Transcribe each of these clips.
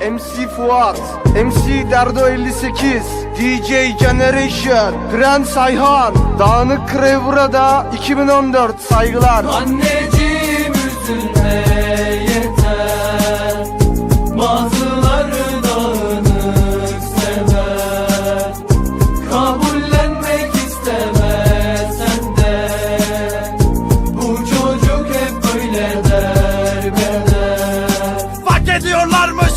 MC Fuat, MC Derdo 58, DJ Generation, Prens Ayhan, Dağınık Krevra'da 2014 saygılar. Anneciğim üzülme yeter. Bazıları dağınık sever Kabullenmek istemezsen de. Bu çocuk hep böyle derbeder Fark ediyorlarmış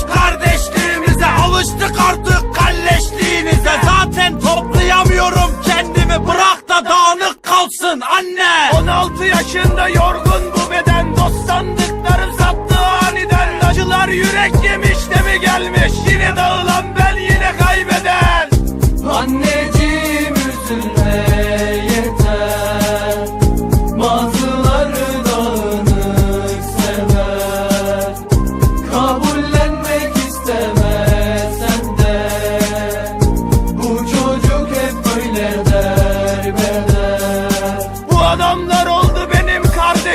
Alıştık artık kalleşliğinize. Zaten toplayamıyorum kendimi. Bırak da dağınık kalsın anne. 16 yaşında yorgun bu beden. Dost sandıklarım sattı aniden. Acılar yürek yemiş de mi gelmiş? Yine dağılan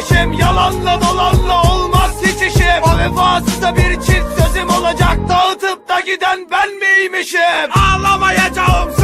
kardeşim Yalanla dolanla olmaz hiç işim. O vefasızda bir çift sözüm olacak Dağıtıp da giden ben miymişim? Ağlamayacağım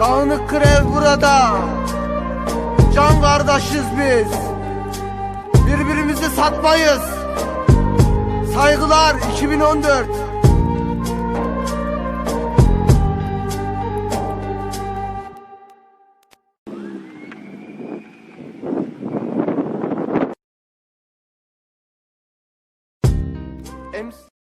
Dağınık Krev burada. Can kardeşiz biz. Birbirimizi satmayız. Saygılar 2014. MC